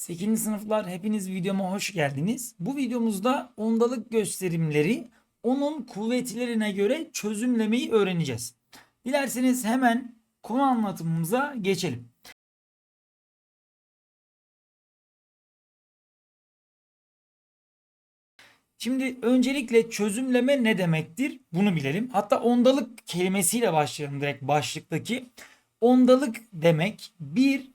8. sınıflar hepiniz videoma hoş geldiniz. Bu videomuzda ondalık gösterimleri onun kuvvetlerine göre çözümlemeyi öğreneceğiz. Dilerseniz hemen konu anlatımımıza geçelim. Şimdi öncelikle çözümleme ne demektir? Bunu bilelim. Hatta ondalık kelimesiyle başlayalım direkt başlıktaki. Ondalık demek bir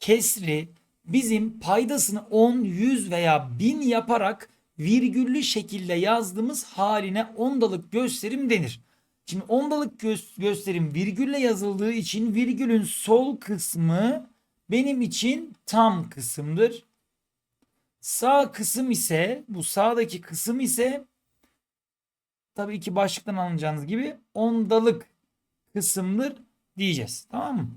kesri bizim paydasını 10, 100 veya 1000 yaparak virgüllü şekilde yazdığımız haline ondalık gösterim denir. Şimdi ondalık gö- gösterim virgülle yazıldığı için virgülün sol kısmı benim için tam kısımdır. Sağ kısım ise bu sağdaki kısım ise tabii ki başlıktan anlayacağınız gibi ondalık kısımdır diyeceğiz. Tamam mı?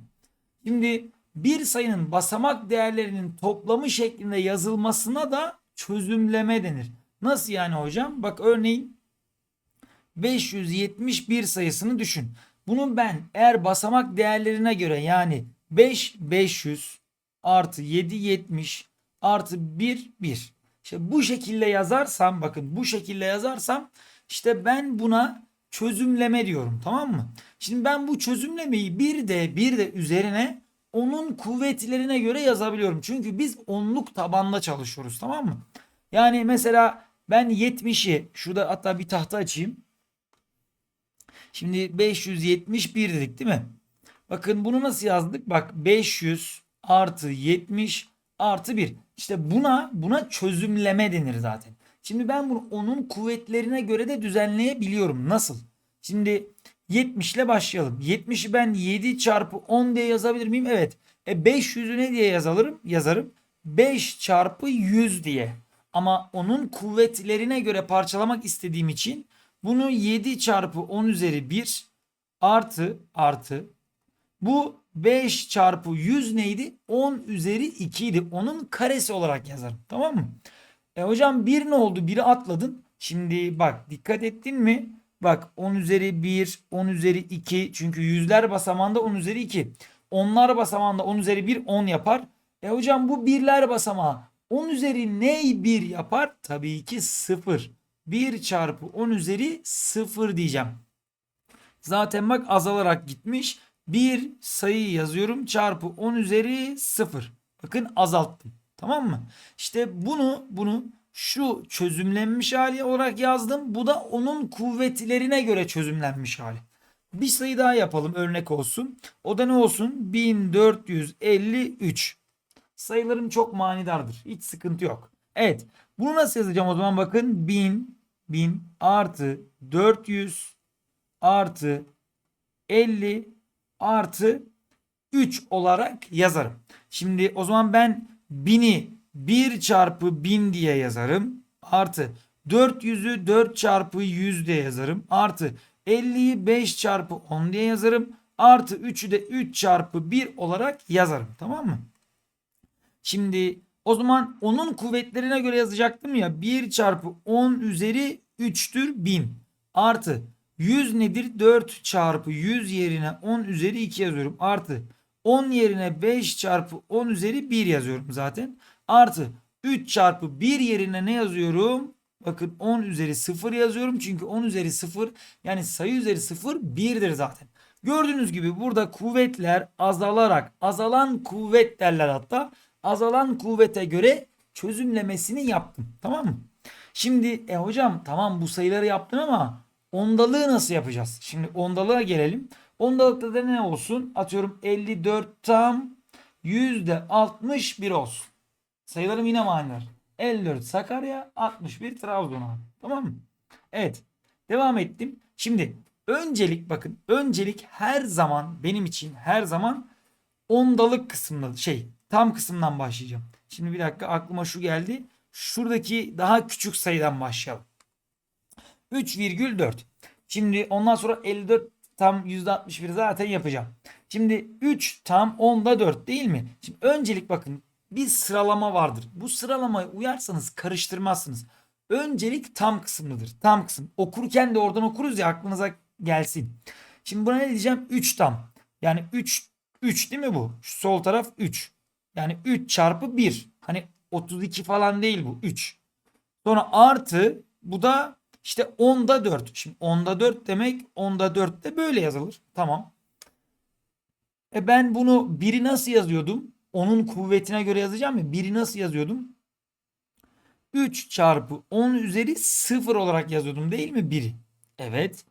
Şimdi bir sayının basamak değerlerinin toplamı şeklinde yazılmasına da çözümleme denir. Nasıl yani hocam? Bak örneğin 571 sayısını düşün. Bunun ben eğer basamak değerlerine göre yani 5 500 artı 7 70 artı 1 1. İşte bu şekilde yazarsam bakın bu şekilde yazarsam işte ben buna çözümleme diyorum tamam mı? Şimdi ben bu çözümlemeyi bir de bir de üzerine onun kuvvetlerine göre yazabiliyorum. Çünkü biz onluk tabanla çalışıyoruz tamam mı? Yani mesela ben 70'i şurada hatta bir tahta açayım. Şimdi 571 dedik değil mi? Bakın bunu nasıl yazdık? Bak 500 artı 70 artı 1. İşte buna buna çözümleme denir zaten. Şimdi ben bunu onun kuvvetlerine göre de düzenleyebiliyorum. Nasıl? Şimdi 70 ile başlayalım. 70'i ben 7 çarpı 10 diye yazabilir miyim? Evet. E 500'ü ne diye yazalım? Yazarım. 5 çarpı 100 diye. Ama onun kuvvetlerine göre parçalamak istediğim için bunu 7 çarpı 10 üzeri 1 artı artı bu 5 çarpı 100 neydi? 10 üzeri 2 idi. Onun karesi olarak yazarım. Tamam mı? E hocam 1 ne oldu? 1'i atladın. Şimdi bak dikkat ettin mi? Bak 10 üzeri 1, 10 üzeri 2. Çünkü yüzler basamağında 10 üzeri 2. Onlar basamağında 10 üzeri 1, 10 yapar. E hocam bu birler basamağı 10 üzeri ney 1 yapar? Tabii ki 0. 1 çarpı 10 üzeri 0 diyeceğim. Zaten bak azalarak gitmiş. Bir sayı yazıyorum çarpı 10 üzeri 0. Bakın azalttım. Tamam mı? İşte bunu bunu şu çözümlenmiş hali olarak yazdım. Bu da onun kuvvetlerine göre çözümlenmiş hali. Bir sayı daha yapalım örnek olsun. O da ne olsun? 1453. Sayılarım çok manidardır. Hiç sıkıntı yok. Evet. Bunu nasıl yazacağım o zaman bakın. 1000 1000 artı 400 artı 50 artı 3 olarak yazarım. Şimdi o zaman ben 1000'i 1 çarpı 1000 diye yazarım. Artı 400'ü 4 çarpı 100 diye yazarım. Artı 50'yi 5 çarpı 10 diye yazarım. Artı 3'ü de 3 çarpı 1 olarak yazarım. Tamam mı? Şimdi o zaman onun kuvvetlerine göre yazacaktım ya. 1 çarpı 10 üzeri 3'tür 1000. Artı 100 nedir? 4 çarpı 100 yerine 10 üzeri 2 yazıyorum. Artı 10 yerine 5 çarpı 10 üzeri 1 yazıyorum zaten. Artı 3 çarpı 1 yerine ne yazıyorum? Bakın 10 üzeri 0 yazıyorum. Çünkü 10 üzeri 0 yani sayı üzeri 0 1'dir zaten. Gördüğünüz gibi burada kuvvetler azalarak azalan kuvvet derler hatta. Azalan kuvvete göre çözümlemesini yaptım. Tamam mı? Şimdi e hocam tamam bu sayıları yaptın ama ondalığı nasıl yapacağız? Şimdi ondalığa gelelim. Ondalıkta da ne olsun? Atıyorum 54 tam %61 olsun. Sayılarım yine maniler. 54 Sakarya 61 Trabzon abi. Tamam mı? Evet. Devam ettim. Şimdi öncelik bakın öncelik her zaman benim için her zaman ondalık kısmında şey tam kısımdan başlayacağım. Şimdi bir dakika aklıma şu geldi. Şuradaki daha küçük sayıdan başlayalım. 3,4. Şimdi ondan sonra 54 tam %61 zaten yapacağım. Şimdi 3 tam 10'da 4 değil mi? Şimdi öncelik bakın bir sıralama vardır. Bu sıralamaya uyarsanız karıştırmazsınız. Öncelik tam kısımlıdır. Tam kısım. Okurken de oradan okuruz ya aklınıza gelsin. Şimdi buna ne diyeceğim? 3 tam. Yani 3 3 değil mi bu? Şu sol taraf 3. Yani 3 çarpı 1. Hani 32 falan değil bu 3. Sonra artı bu da işte 10'da 4. Şimdi 10'da 4 demek 10'da 4 de böyle yazılır. Tamam. E ben bunu 1'i nasıl yazıyordum? Onun kuvvetine göre yazacağım ya. 1'i nasıl yazıyordum? 3 çarpı 10 üzeri 0 olarak yazıyordum değil mi 1'i? Evet.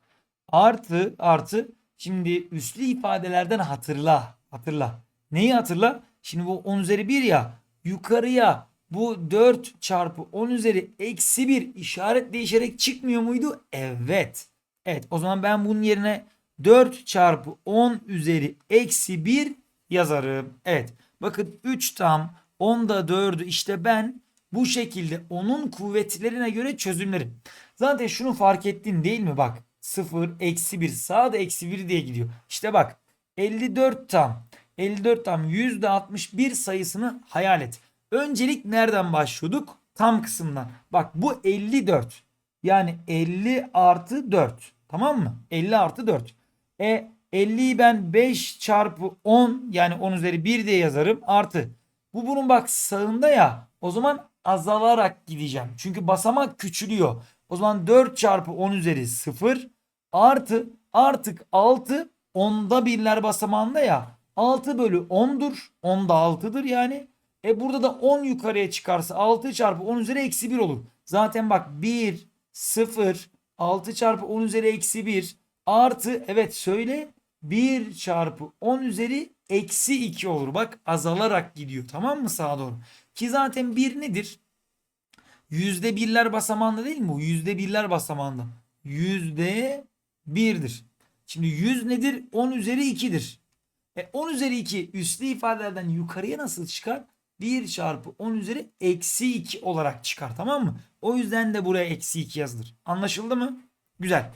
Artı artı şimdi üslü ifadelerden hatırla. Hatırla. Neyi hatırla? Şimdi bu 10 üzeri 1 ya yukarıya bu 4 çarpı 10 üzeri eksi 1 işaret değişerek çıkmıyor muydu? Evet. Evet o zaman ben bunun yerine 4 çarpı 10 üzeri eksi 1 yazarım. Evet bakın 3 tam 10'da 4'ü işte ben bu şekilde onun kuvvetlerine göre çözümlerim. Zaten şunu fark ettin değil mi bak 0 eksi 1 sağda eksi 1 diye gidiyor. İşte bak 54 tam 54 tam %61 sayısını hayal et. Öncelik nereden başlıyorduk? Tam kısımdan. Bak bu 54. Yani 50 artı 4. Tamam mı? 50 artı 4. E 50'yi ben 5 çarpı 10 yani 10 üzeri 1 diye yazarım. Artı. Bu bunun bak sağında ya. O zaman azalarak gideceğim. Çünkü basamak küçülüyor. O zaman 4 çarpı 10 üzeri 0 artı artık 6 onda birler basamağında ya. 6 bölü 10'dur. 10 da 6'dır yani. E burada da 10 yukarıya çıkarsa 6 çarpı 10 üzeri eksi 1 olur. Zaten bak 1, 0, 6 çarpı 10 üzeri eksi 1 artı evet söyle 1 çarpı 10 üzeri eksi 2 olur. Bak azalarak gidiyor tamam mı sağa doğru. Ki zaten 1 nedir? Yüzde birler basamağında değil mi bu? Yüzde birler basamağında. Yüzde birdir. Şimdi 100 nedir? 10 üzeri 2'dir. E 10 üzeri 2 üslü ifadelerden yukarıya nasıl çıkar? 1 çarpı 10 üzeri eksi 2 olarak çıkar tamam mı? O yüzden de buraya eksi 2 yazılır. Anlaşıldı mı? Güzel.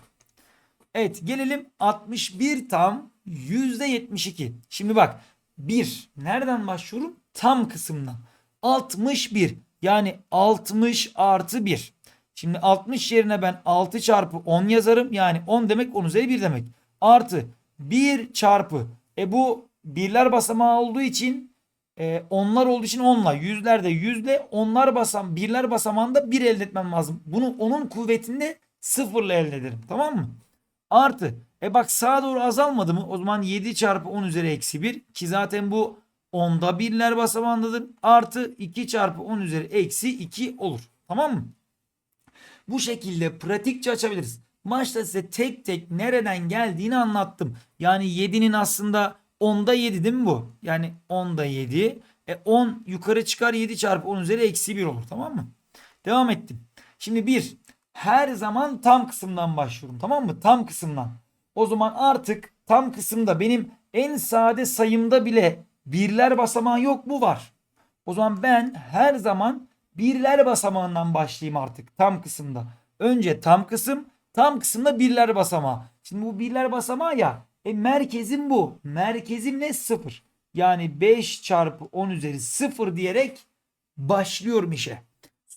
Evet gelelim 61 tam %72. Şimdi bak 1 nereden başlıyorum? Tam kısımdan. 61 yani 60 artı 1. Şimdi 60 yerine ben 6 çarpı 10 yazarım. Yani 10 demek 10 üzeri 1 demek. Artı 1 çarpı. E bu birler basamağı olduğu için e, onlar olduğu için onla. Yüzlerde yüzle onlar basam birler basamağında 1 elde etmem lazım. Bunu onun kuvvetinde sıfırla elde ederim. Tamam mı? Artı. E bak sağa doğru azalmadı mı? O zaman 7 çarpı 10 üzeri eksi 1 ki zaten bu onda birler basamağındadır. Artı 2 çarpı 10 üzeri eksi 2 olur. Tamam mı? Bu şekilde pratikçe açabiliriz. Maçta size tek tek nereden geldiğini anlattım. Yani 7'nin aslında 10'da 7 değil mi bu? Yani 10'da 7. E 10 yukarı çıkar 7 çarpı 10 üzeri eksi 1 olur. Tamam mı? Devam ettim. Şimdi 1. Her zaman tam kısımdan başlıyorum. Tamam mı? Tam kısımdan. O zaman artık tam kısımda benim en sade sayımda bile birler basamağı yok mu? Var. O zaman ben her zaman birler basamağından başlayayım artık tam kısımda. Önce tam kısım, tam kısımda birler basamağı. Şimdi bu birler basamağı ya. E merkezim bu. Merkezim ne? 0. Yani 5 çarpı 10 üzeri 0 diyerek başlıyorum işe.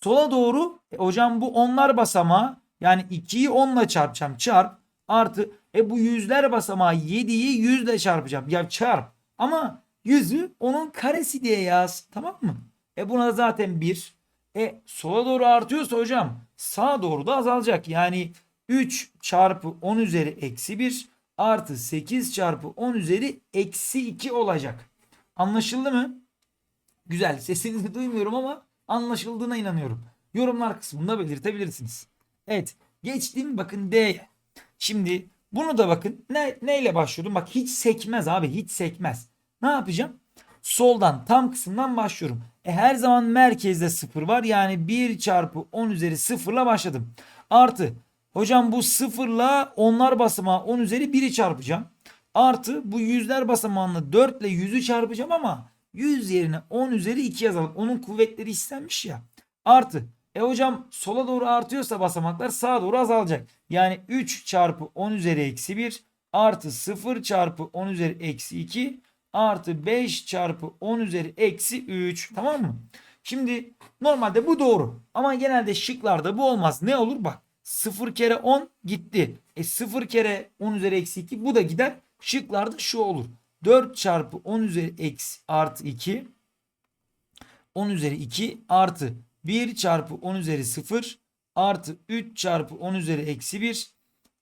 Sola doğru e, hocam bu onlar basamağı yani 2'yi 10 ile çarpacağım çarp artı e bu yüzler basamağı 7'yi 100 ile çarpacağım. Ya çarp ama yüzü onun karesi diye yaz tamam mı? E buna zaten 1. E sola doğru artıyorsa hocam sağa doğru da azalacak. Yani 3 çarpı 10 üzeri eksi 1 artı 8 çarpı 10 üzeri eksi 2 olacak. Anlaşıldı mı? Güzel sesinizi duymuyorum ama anlaşıldığına inanıyorum. Yorumlar kısmında belirtebilirsiniz. Evet geçtim bakın D'ye. Şimdi bunu da bakın ne, neyle başlıyordum? Bak hiç sekmez abi hiç sekmez. Ne yapacağım? Soldan tam kısımdan başlıyorum. E, her zaman merkezde 0 var. Yani 1 çarpı 10 üzeri 0 ile başladım. Artı hocam bu 0 ile onlar basamağı 10 üzeri 1'i çarpacağım. Artı bu yüzler basamağını 4 ile 100'ü çarpacağım ama 100 yerine 10 üzeri 2 yazalım. Onun kuvvetleri istenmiş ya. Artı. E hocam sola doğru artıyorsa basamaklar sağa doğru azalacak. Yani 3 çarpı 10 üzeri eksi 1 artı 0 çarpı 10 üzeri eksi 2 artı 5 çarpı 10 üzeri eksi 3. Tamam mı? Şimdi normalde bu doğru. Ama genelde şıklarda bu olmaz. Ne olur? Bak 0 kere 10 gitti. E 0 kere 10 üzeri eksi 2 bu da gider. Şıklarda şu olur. 4 çarpı 10 üzeri eksi artı 2 10 üzeri 2 artı 1 çarpı 10 üzeri 0 artı 3 çarpı 10 üzeri eksi 1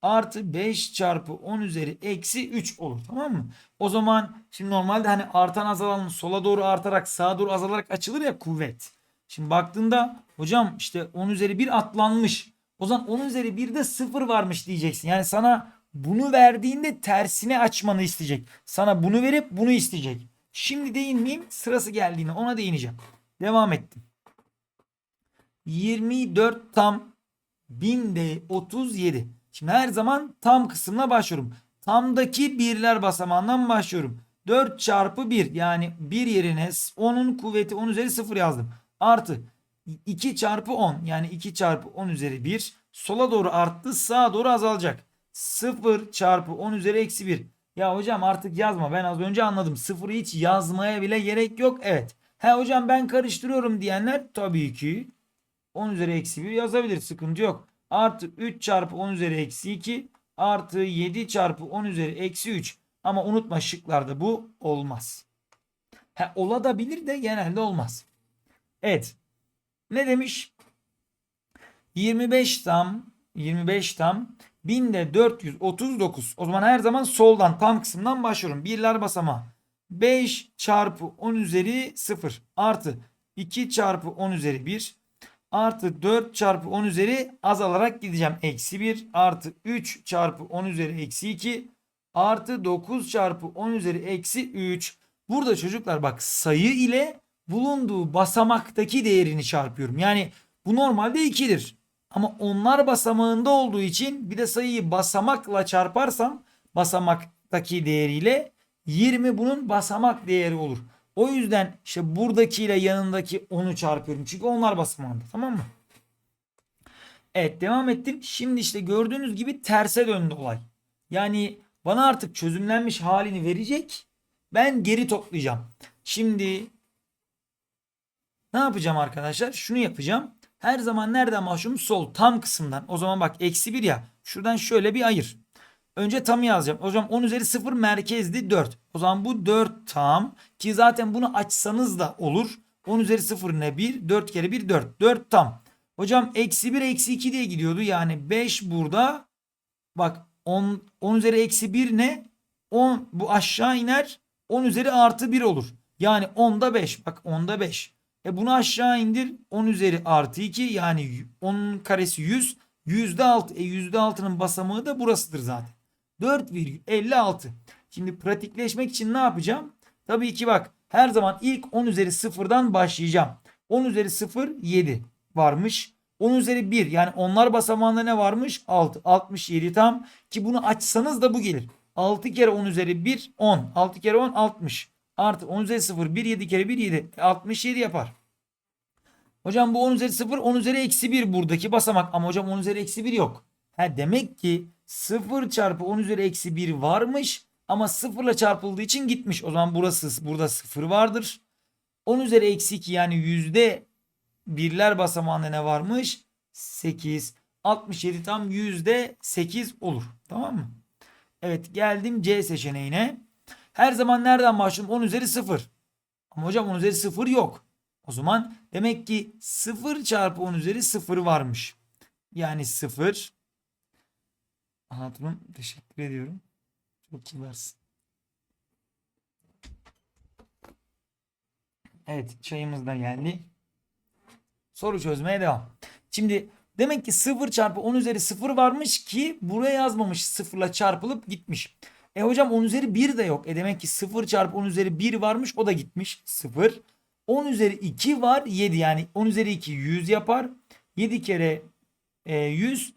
artı 5 çarpı 10 üzeri eksi 3 olur. Tamam mı? O zaman şimdi normalde hani artan azalan sola doğru artarak sağa doğru azalarak açılır ya kuvvet. Şimdi baktığında hocam işte 10 üzeri 1 atlanmış. O zaman 10 üzeri 1'de 0 varmış diyeceksin. Yani sana bunu verdiğinde tersine açmanı isteyecek. Sana bunu verip bunu isteyecek. Şimdi değinmeyeyim sırası geldiğinde ona değineceğim. Devam ettim. 24 tam binde 37. Şimdi her zaman tam kısmına başlıyorum. Tamdaki birler basamağından başlıyorum. 4 çarpı 1 yani 1 yerine 10'un kuvveti 10 üzeri 0 yazdım. Artı 2 çarpı 10 yani 2 çarpı 10 üzeri 1 sola doğru arttı sağa doğru azalacak. 0 çarpı 10 üzeri eksi 1. Ya hocam artık yazma ben az önce anladım. 0'ı hiç yazmaya bile gerek yok. Evet. He hocam ben karıştırıyorum diyenler tabii ki 10 üzeri eksi 1 yazabilir. Sıkıntı yok. Artı 3 çarpı 10 üzeri eksi 2 artı 7 çarpı 10 üzeri eksi 3. Ama unutma şıklarda bu olmaz. He olabilir de genelde olmaz. Evet. Ne demiş? 25 tam 25 tam 1000'de 439. O zaman her zaman soldan tam kısımdan başlıyorum. Birler basamağı. 5 çarpı 10 üzeri 0 artı 2 çarpı 10 üzeri 1 artı 4 çarpı 10 üzeri azalarak gideceğim. Eksi 1 artı 3 çarpı 10 üzeri eksi 2 artı 9 çarpı 10 üzeri eksi 3. Burada çocuklar bak sayı ile bulunduğu basamaktaki değerini çarpıyorum. Yani bu normalde 2'dir. Ama onlar basamağında olduğu için bir de sayıyı basamakla çarparsam basamaktaki değeriyle 20 bunun basamak değeri olur. O yüzden işte buradakiyle yanındaki 10'u çarpıyorum. Çünkü onlar basamağında tamam mı? Evet devam ettim. Şimdi işte gördüğünüz gibi terse döndü olay. Yani bana artık çözümlenmiş halini verecek. Ben geri toplayacağım. Şimdi ne yapacağım arkadaşlar? Şunu yapacağım. Her zaman nereden başlıyorum? Sol tam kısımdan. O zaman bak eksi 1 ya. Şuradan şöyle bir ayır. Önce tam yazacağım. Zaman 10 üzeri 0 merkezdi 4. O zaman bu 4 tam. Ki zaten bunu açsanız da olur. 10 üzeri 0 ne? 1. 4 kere 1 4. 4 tam. Hocam eksi 1 eksi 2 diye gidiyordu. Yani 5 burada. Bak 10, 10 üzeri eksi 1 ne? 10 bu aşağı iner. 10 üzeri artı 1 olur. Yani 10'da 5. Bak 10'da 5. E bunu aşağı indir. 10 üzeri artı 2 yani 10'un karesi 100. Yüzde 6. E yüzde 6'nın basamağı da burasıdır zaten. 4,56. Şimdi pratikleşmek için ne yapacağım? Tabii ki bak her zaman ilk 10 üzeri 0'dan başlayacağım. 10 üzeri 0 7 varmış. 10 üzeri 1 yani onlar basamağında ne varmış? 6. 67 tam ki bunu açsanız da bu gelir. 6 kere 10 üzeri 1 10. 6 kere 10 60. Artı 10 üzeri 0 1 7 kere 1 7. 67 yapar. Hocam bu 10 üzeri 0 10 üzeri eksi 1 buradaki basamak. Ama hocam 10 üzeri eksi 1 yok. Ha, demek ki 0 çarpı 10 üzeri eksi 1 varmış. Ama 0 ile çarpıldığı için gitmiş. O zaman burası burada 0 vardır. 10 üzeri eksi 2 yani yüzde birler basamağında ne varmış? 8. 67 tam yüzde 8 olur. Tamam mı? Evet geldim C seçeneğine. Her zaman nereden başlıyorum? 10 üzeri 0. Ama hocam 10 üzeri 0 yok. O zaman demek ki 0 çarpı 10 üzeri 0 varmış. Yani 0. Hatunum teşekkür ediyorum. Çok kibarsın. Evet çayımız da geldi. Soru çözmeye devam. Şimdi demek ki 0 çarpı 10 üzeri 0 varmış ki buraya yazmamış 0 ile çarpılıp gitmiş. E hocam 10 üzeri 1 de yok. E demek ki 0 çarpı 10 üzeri 1 varmış o da gitmiş 0. 10 üzeri 2 var 7 yani 10 üzeri 2 100 yapar. 7 kere e, 100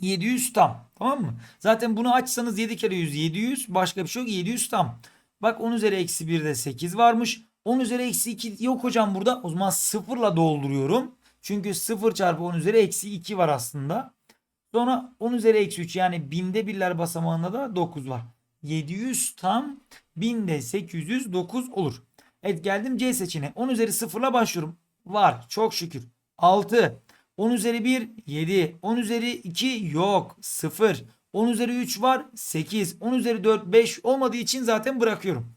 700 tam. Tamam mı? Zaten bunu açsanız 7 kere 100 700 başka bir şey yok 700 tam. Bak 10 üzeri eksi 1'de 8 varmış. 10 üzeri eksi 2 yok hocam burada. O zaman sıfırla dolduruyorum. Çünkü 0 çarpı 10 üzeri eksi 2 var aslında. Sonra 10 üzeri eksi 3 yani binde birler basamağında da 9 var. 700 tam binde 809 olur. Evet geldim C seçeneğine. 10 üzeri 0 ile başlıyorum. Var çok şükür. 6. 10 üzeri 1 7. 10 üzeri 2 yok 0. 10 üzeri 3 var 8. 10 üzeri 4 5 olmadığı için zaten bırakıyorum.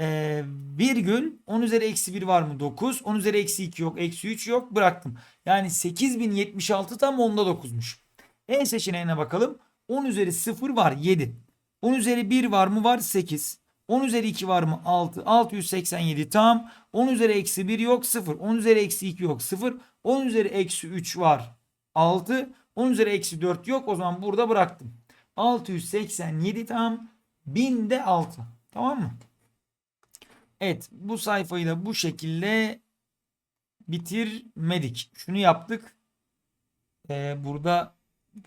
Ee, virgül 10 üzeri eksi 1 var mı? 9. 10 üzeri eksi 2 yok. Eksi 3 yok. Bıraktım. Yani 8076 tam onda 9'muş. E seçeneğine bakalım. 10 üzeri 0 var 7. 10 üzeri 1 var mı? Var 8. 10 üzeri 2 var mı? 6. 687 tam. 10 üzeri eksi 1 yok 0. 10 üzeri eksi 2 yok 0. 10 üzeri eksi 3 var 6. 10 üzeri eksi 4 yok. O zaman burada bıraktım. 687 tam. 1000'de 6. Tamam mı? Evet bu sayfayı da bu şekilde bitirmedik. Şunu yaptık. Ee, burada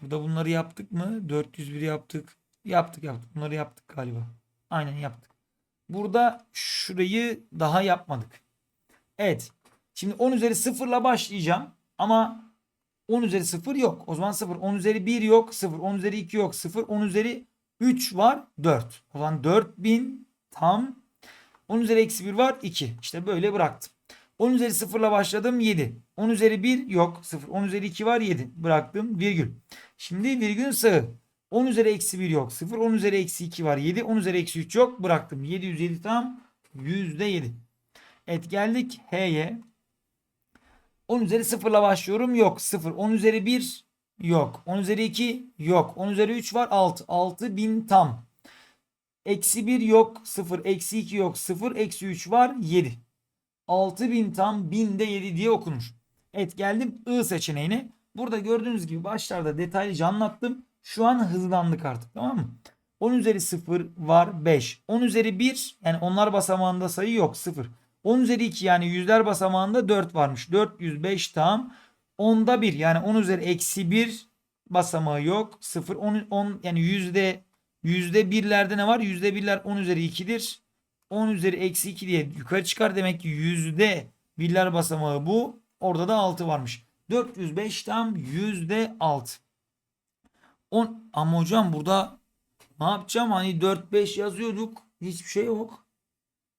burada bunları yaptık mı? 401 yaptık. Yaptık yaptık. Bunları yaptık galiba. Aynen yaptık. Burada şurayı daha yapmadık. Evet. Şimdi 10 üzeri 0 ile başlayacağım. Ama 10 üzeri 0 yok. O zaman 0. 10 üzeri 1 yok. 0. 10 üzeri 2 yok. 0. 10 üzeri 3 var. 4. O zaman 4000 tam 10 üzeri eksi 1 var 2. İşte böyle bıraktım. 10 üzeri 0 ile başladım 7. 10 üzeri 1 yok 0. 10 üzeri 2 var 7. Bıraktım virgül. Şimdi virgül sağı. 10 üzeri eksi 1 yok 0. 10 üzeri eksi 2 var 7. 10 üzeri eksi 3 yok. Bıraktım. 707 tam %7. Evet geldik H'ye. 10 üzeri 0 ile başlıyorum. Yok 0. 10 üzeri 1 yok. 10 üzeri 2 yok. 10 üzeri 3 var 6. 6000 tam. Eksi 1 yok 0. Eksi 2 yok 0. Eksi 3 var 7. 6000 tam 1000'de 7 diye okunur. Evet geldim I seçeneğine. Burada gördüğünüz gibi başlarda detaylıca anlattım. Şu an hızlandık artık tamam mı? 10 üzeri 0 var 5. 10 üzeri 1 yani onlar basamağında sayı yok 0. 10 üzeri 2 yani yüzler basamağında 4 varmış. 405 tam. 10'da 1 yani 10 üzeri eksi 1 basamağı yok. 0 10, 10 yani yüzde yüzde birlerde ne var? Yüzde birler 10 üzeri 2'dir. 10 üzeri eksi 2 diye yukarı çıkar. Demek ki yüzde birler basamağı bu. Orada da 6 varmış. 405 tam yüzde 6. 10 ama hocam burada ne yapacağım? Hani 4-5 yazıyorduk. Hiçbir şey yok.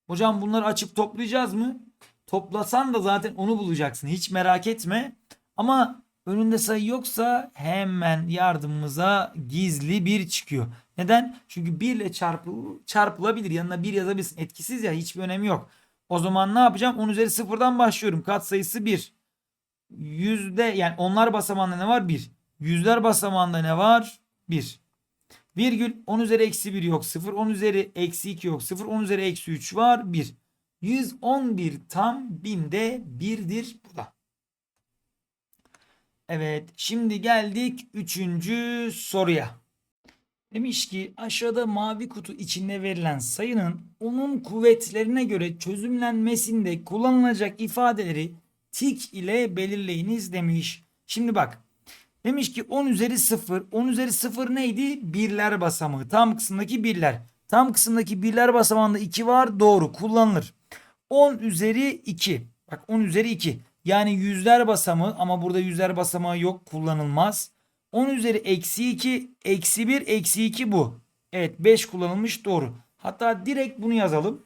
Hocam bunları açıp toplayacağız mı? Toplasan da zaten onu bulacaksın. Hiç merak etme. Ama önünde sayı yoksa hemen yardımımıza gizli bir çıkıyor. Neden? Çünkü 1 ile çarpı, çarpılabilir. Yanına 1 yazabilirsin. Etkisiz ya hiçbir önemi yok. O zaman ne yapacağım? 10 üzeri 0'dan başlıyorum. Kat sayısı 1. Yüzde yani onlar basamağında ne var? 1. Yüzler basamağında ne var? 1. Virgül 10 üzeri eksi 1 yok 0. 10 üzeri eksi 2 yok 0. 10 üzeri eksi 3 var 1. 111 tam binde 1'dir bu da. Evet şimdi geldik 3. soruya. Demiş ki aşağıda mavi kutu içinde verilen sayının onun kuvvetlerine göre çözümlenmesinde kullanılacak ifadeleri tik ile belirleyiniz demiş. Şimdi bak Demiş ki 10 üzeri 0. 10 üzeri 0 neydi? Birler basamağı. Tam kısımdaki birler. Tam kısımdaki birler basamağında 2 var. Doğru kullanılır. 10 üzeri 2. Bak 10 üzeri 2. Yani yüzler basamağı ama burada yüzler basamağı yok. Kullanılmaz. 10 üzeri eksi 2. Eksi 1 eksi 2 bu. Evet 5 kullanılmış doğru. Hatta direkt bunu yazalım.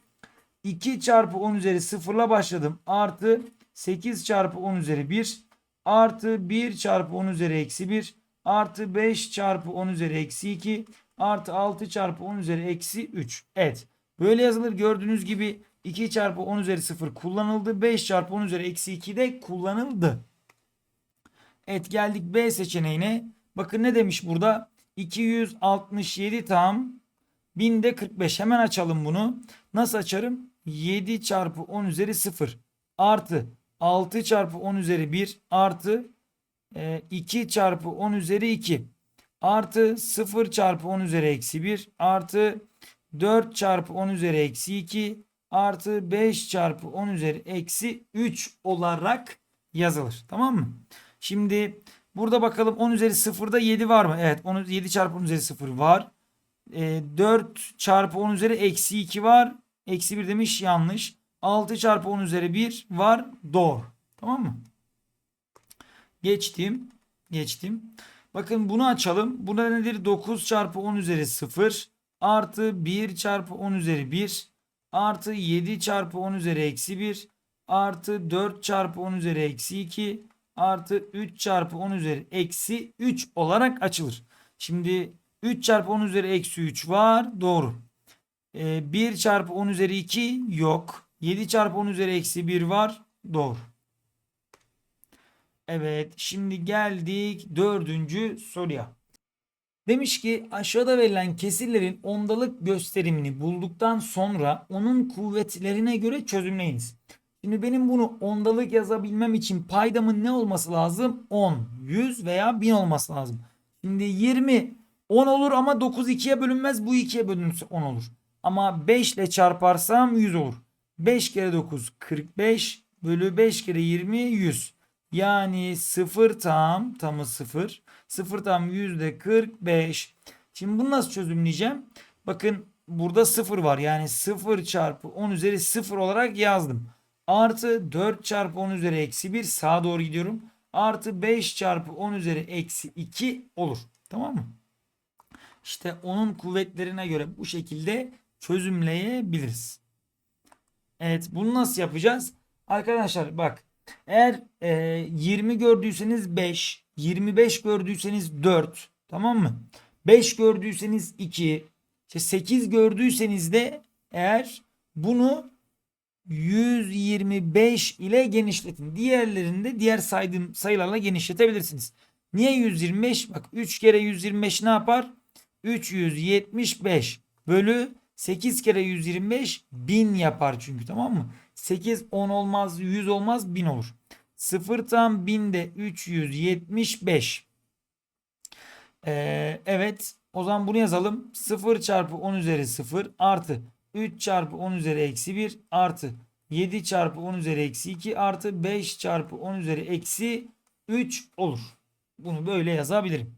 2 çarpı 10 üzeri 0 ile başladım. Artı 8 çarpı 10 üzeri 1 artı 1 çarpı 10 üzeri eksi 1 artı 5 çarpı 10 üzeri eksi 2 artı 6 çarpı 10 üzeri eksi 3. Evet. Böyle yazılır. Gördüğünüz gibi 2 çarpı 10 üzeri 0 kullanıldı. 5 çarpı 10 üzeri eksi 2 de kullanıldı. Evet geldik B seçeneğine. Bakın ne demiş burada? 267 tam 1000'de 45. Hemen açalım bunu. Nasıl açarım? 7 çarpı 10 üzeri 0 artı 6 çarpı 10 üzeri 1 artı 2 e, çarpı 10 üzeri 2 artı 0 çarpı 10 üzeri eksi 1 artı 4 çarpı 10 üzeri eksi 2 artı 5 çarpı 10 üzeri eksi 3 olarak yazılır. Tamam mı? Şimdi burada bakalım 10 üzeri 0'da 7 var mı? Evet 10, 7 çarpı 10 üzeri 0 var. E, 4 çarpı 10 üzeri eksi 2 var. Eksi 1 demiş yanlış. 6 çarpı 10 üzeri 1 var. Doğru. Tamam mı? Geçtim. Geçtim. Bakın bunu açalım. Buna nedir? 9 çarpı 10 üzeri 0 artı 1 çarpı 10 üzeri 1 artı 7 çarpı 10 üzeri eksi 1 artı 4 çarpı 10 üzeri eksi 2 artı 3 çarpı 10 üzeri eksi 3 olarak açılır. Şimdi 3 çarpı 10 üzeri eksi 3 var. Doğru. Ee, 1 çarpı 10 üzeri 2 yok. 7 çarpı 10 üzeri eksi 1 var. Doğru. Evet şimdi geldik dördüncü soruya. Demiş ki aşağıda verilen kesirlerin ondalık gösterimini bulduktan sonra onun kuvvetlerine göre çözümleyiniz. Şimdi benim bunu ondalık yazabilmem için paydamın ne olması lazım? 10, 100 veya 1000 olması lazım. Şimdi 20 10 olur ama 9 2'ye bölünmez. Bu 2'ye bölünürse 10 olur. Ama 5 ile çarparsam 100 olur. 5 kere 9 45 bölü 5 kere 20 100. Yani 0 tam tamı 0. 0 tam yüzde 45. Şimdi bunu nasıl çözümleyeceğim? Bakın burada 0 var. Yani 0 çarpı 10 üzeri 0 olarak yazdım. Artı 4 çarpı 10 üzeri eksi 1 sağa doğru gidiyorum. Artı 5 çarpı 10 üzeri eksi 2 olur. Tamam mı? İşte onun kuvvetlerine göre bu şekilde çözümleyebiliriz. Evet bunu nasıl yapacağız? Arkadaşlar bak eğer e, 20 gördüyseniz 5, 25 gördüyseniz 4 tamam mı? 5 gördüyseniz 2, işte 8 gördüyseniz de eğer bunu 125 ile genişletin. Diğerlerinde diğer saydığım sayılarla genişletebilirsiniz. Niye 125? Bak 3 kere 125 ne yapar? 375 bölü 8 kere 125 1000 yapar çünkü tamam mı? 8 10 olmaz 100 olmaz 1000 olur. 0 tam 1000'de 375. Ee, evet o zaman bunu yazalım. 0 çarpı 10 üzeri 0 artı 3 çarpı 10 üzeri eksi 1 artı 7 çarpı 10 üzeri eksi 2 artı 5 çarpı 10 üzeri eksi 3 olur. Bunu böyle yazabilirim.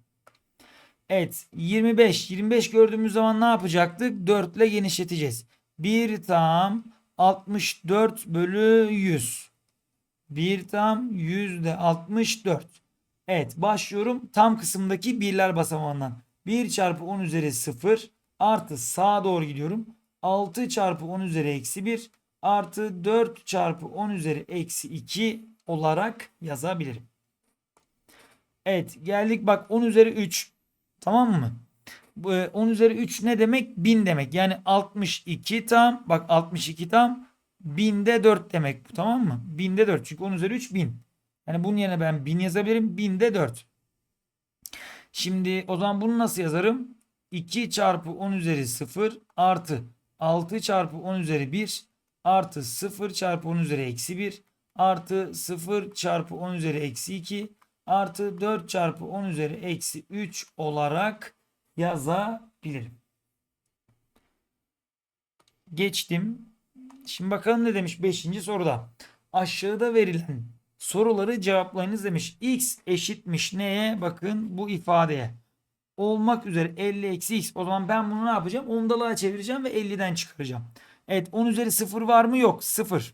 Evet 25. 25 gördüğümüz zaman ne yapacaktık? 4 ile genişleteceğiz. 1 tam 64 bölü 100. 1 tam yüzde 64. Evet başlıyorum tam kısımdaki birler basamağından. 1 çarpı 10 üzeri 0 artı sağa doğru gidiyorum. 6 çarpı 10 üzeri eksi 1 artı 4 çarpı 10 üzeri eksi 2 olarak yazabilirim. Evet geldik bak 10 üzeri 3 tamam mı? Bu 10 üzeri 3 ne demek? 1000 demek. Yani 62 tam bak 62 tam 1000'de 4 demek bu tamam mı? 1000'de 4 çünkü 10 üzeri 3 1000. Yani bunun yerine ben 1000 yazabilirim. 1000'de 4. Şimdi o zaman bunu nasıl yazarım? 2 çarpı 10 üzeri 0 artı 6 çarpı 10 üzeri 1 artı 0 çarpı 10 üzeri eksi 1 artı 0 çarpı 10 üzeri eksi 2 artı 4 çarpı 10 üzeri eksi 3 olarak yazabilirim. Geçtim. Şimdi bakalım ne demiş 5. soruda. Aşağıda verilen soruları cevaplayınız demiş. X eşitmiş neye? Bakın bu ifadeye. Olmak üzere 50 eksi x. O zaman ben bunu ne yapacağım? Ondalığa çevireceğim ve 50'den çıkaracağım. Evet 10 üzeri 0 var mı? Yok 0.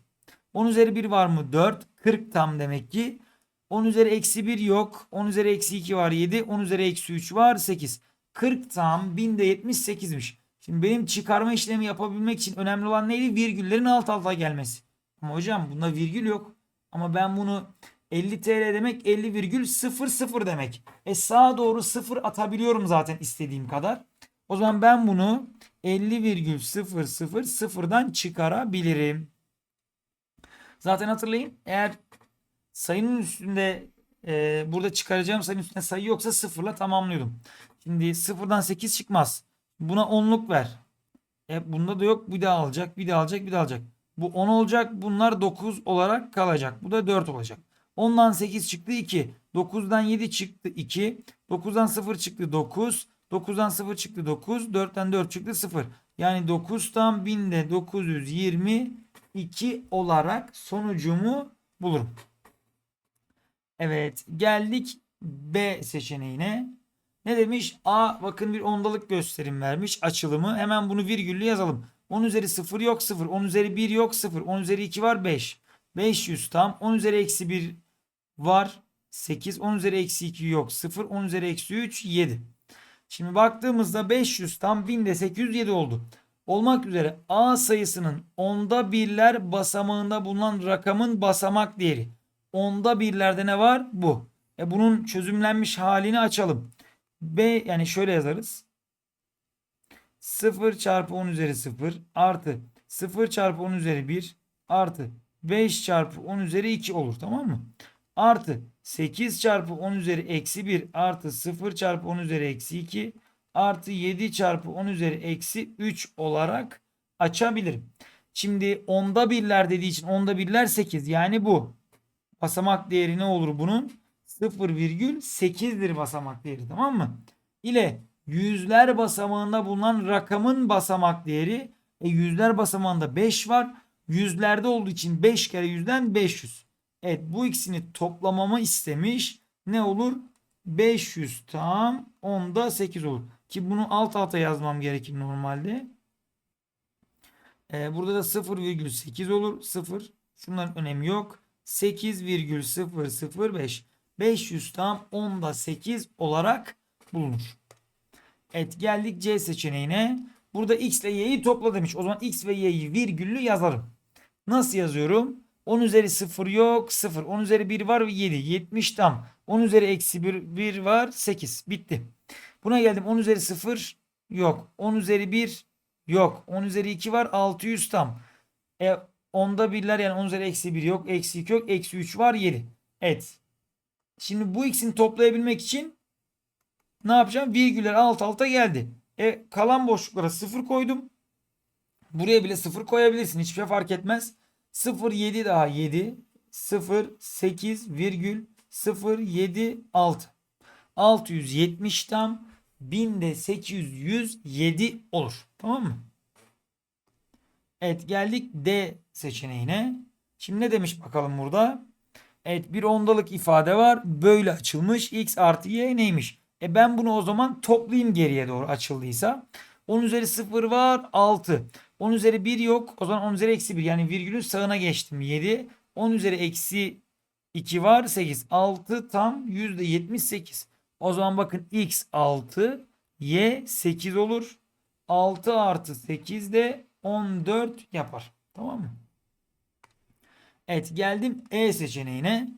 10 üzeri 1 var mı? 4. 40 tam demek ki. 10 üzeri eksi 1 yok. 10 üzeri eksi 2 var 7. 10 üzeri eksi 3 var 8. 40 tam 1000'de 78'miş. Şimdi benim çıkarma işlemi yapabilmek için önemli olan neydi? Virgüllerin alt alta gelmesi. Ama hocam bunda virgül yok. Ama ben bunu 50 TL demek 50 virgül 00 demek. E sağa doğru 0 atabiliyorum zaten istediğim kadar. O zaman ben bunu 50 virgül 00 sıfırdan çıkarabilirim. Zaten hatırlayın eğer sayının üstünde e, burada çıkaracağım sayının üstünde sayı yoksa sıfırla tamamlıyordum. Şimdi sıfırdan 8 çıkmaz. Buna 10'luk ver. E bunda da yok. Bir daha alacak, bir daha alacak, bir daha alacak. Bu 10 olacak. Bunlar 9 olarak kalacak. Bu da 4 olacak. 10'dan 8 çıktı 2. 9'dan 7 çıktı 2. 9'dan 0 çıktı 9. 9'dan 0 çıktı 9. 4'ten 4 çıktı 0. Yani 9 tam 1000'de 922 olarak sonucumu bulurum. Evet geldik B seçeneğine. Ne demiş? A bakın bir ondalık gösterim vermiş. Açılımı. Hemen bunu virgüllü yazalım. 10 üzeri 0 yok 0. 10 üzeri 1 yok 0. 10 üzeri 2 var 5. 500 tam. 10 üzeri eksi 1 var 8. 10 üzeri eksi 2 yok 0. 10 üzeri eksi 3 7. Şimdi baktığımızda 500 tam 1000'de 807 oldu. Olmak üzere A sayısının onda birler basamağında bulunan rakamın basamak değeri. Onda birlerde ne var? Bu. E bunun çözümlenmiş halini açalım. B yani şöyle yazarız. 0 çarpı 10 üzeri 0 artı 0 çarpı 10 üzeri 1 artı 5 çarpı 10 üzeri 2 olur tamam mı? Artı 8 çarpı 10 üzeri eksi 1 artı 0 çarpı 10 üzeri eksi 2 artı 7 çarpı 10 üzeri eksi 3 olarak açabilirim. Şimdi onda birler dediği için onda birler 8 yani bu. Basamak değeri ne olur bunun? 0,8'dir basamak değeri tamam mı? İle yüzler basamağında bulunan rakamın basamak değeri e, yüzler basamağında 5 var. Yüzlerde olduğu için 5 kere yüzden 500. Evet bu ikisini toplamamı istemiş. Ne olur? 500 tam 10'da 8 olur. Ki bunu alt alta yazmam gerekir normalde. Ee, burada da 0,8 olur. 0. Şunların önemi yok. 8,005. 500 tam 10'da 8 olarak bulunur. Evet geldik C seçeneğine. Burada x ile y'yi topla demiş. O zaman x ve y'yi virgüllü yazarım. Nasıl yazıyorum? 10 üzeri 0 yok 0. 10 üzeri 1 var 7. 70 tam. 10 üzeri eksi 1, 1 var 8. Bitti. Buna geldim 10 üzeri 0 yok. 10 üzeri 1 yok. 10 üzeri 2 var 600 tam. E, onda birler yani 10 üzeri eksi 1 yok. Eksi 2 yok. Eksi 3 var 7. Evet. Şimdi bu ikisini toplayabilmek için ne yapacağım? Virgüller alt alta geldi. E, kalan boşluklara 0 koydum. Buraya bile 0 koyabilirsin. Hiçbir şey fark etmez. 0 7 daha 7 0 8 virgül 0 7 6 670 tam 1000'de 807 olur. Tamam mı? Evet geldik D seçeneğine. Şimdi ne demiş bakalım burada? Evet bir ondalık ifade var. Böyle açılmış. X artı Y neymiş? E ben bunu o zaman toplayayım geriye doğru açıldıysa. 10 üzeri 0 var 6. 10 üzeri 1 yok. O zaman 10 üzeri eksi 1 yani virgülün sağına geçtim 7. 10 üzeri eksi 2 var 8. 6 tam %78. O zaman bakın x 6 y 8 olur. 6 artı 8 de 14 yapar. Tamam mı? Evet geldim E seçeneğine.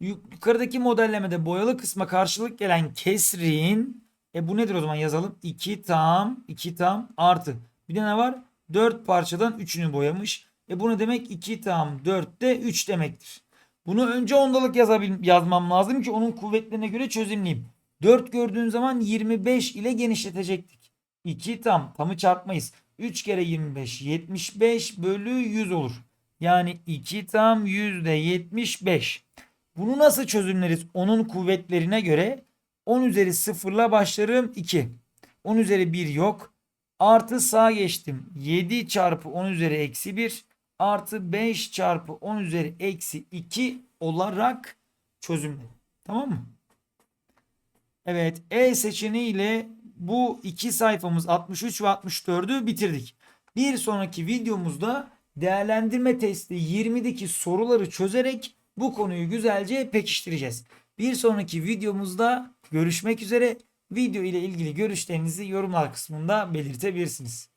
Yukarıdaki modellemede boyalı kısma karşılık gelen kesrin e bu nedir o zaman yazalım. 2 tam 2 tam artı. Bir de ne var? 4 parçadan 3'ünü boyamış. E bu ne demek? 2 tam 4 de 3 demektir. Bunu önce ondalık yazabil yazmam lazım ki onun kuvvetlerine göre çözümleyeyim. 4 gördüğün zaman 25 ile genişletecektik. 2 tam tamı çarpmayız. 3 kere 25 75 bölü 100 olur. Yani 2 tam yüzde 75. Bunu nasıl çözümleriz? Onun kuvvetlerine göre 10 üzeri 0 ile başlarım 2. 10 üzeri 1 yok. Artı sağa geçtim. 7 çarpı 10 üzeri eksi 1 artı 5 çarpı 10 üzeri eksi 2 olarak çözümledim. Tamam mı? Evet E seçeneği ile bu iki sayfamız 63 ve 64'ü bitirdik. Bir sonraki videomuzda değerlendirme testi 20'deki soruları çözerek bu konuyu güzelce pekiştireceğiz. Bir sonraki videomuzda görüşmek üzere. Video ile ilgili görüşlerinizi yorumlar kısmında belirtebilirsiniz.